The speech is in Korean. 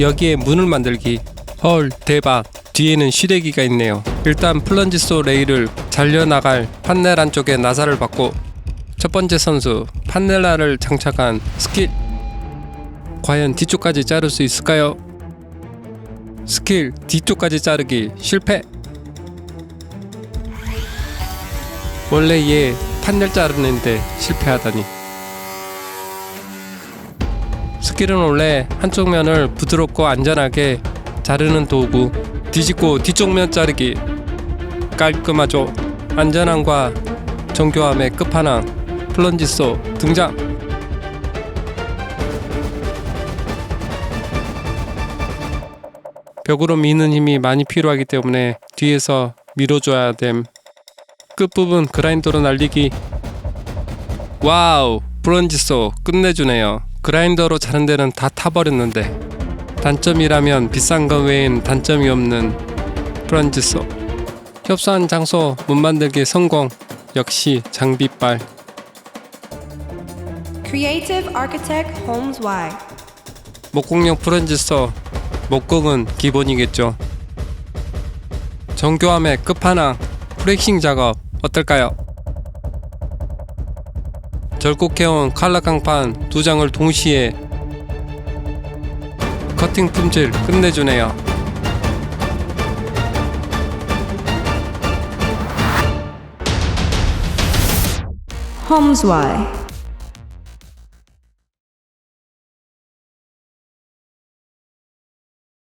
여기에 문을 만들기. 헐 대박. 뒤에는 시래기가 있네요. 일단 플런지 소 레일을 잘려나갈 판넬 안 쪽에 나사를 받고. 첫 번째 선수 판넬라를 장착한 스킬. 과연 뒤쪽까지 자를 수 있을까요? 스킬 뒤쪽까지 자르기 실패. 원래 얘 판넬 자르는데 실패하다니 스킬은 원래 한쪽 면을 부드럽고 안전하게 자르는 도구. 뒤집고 뒤쪽 면 자르기. 깔끔하죠. 안전함과 정교함의 끝판왕. 플런지소 등장. 벽으로 미는 힘이 많이 필요하기 때문에 뒤에서 밀어줘야 됨. 끝부분 그라인더로 날리기. 와우 브런지소 끝내주네요 그라인더로 자른 데는 다 타버렸는데 단점이라면 비싼 것 외엔 단점이 없는 브런지소. 협소한 장소 문 만들기 성공. 역시 장비빨. Creative Architect Holmes Y. 목공용 브런지소. 목공은 기본이겠죠. 정교함의 끝판왕. 프렉싱 작업 어떨까요? 절곡해온 칼라 강판 두 장을 동시에 커팅 품질 끝내주네요 Y.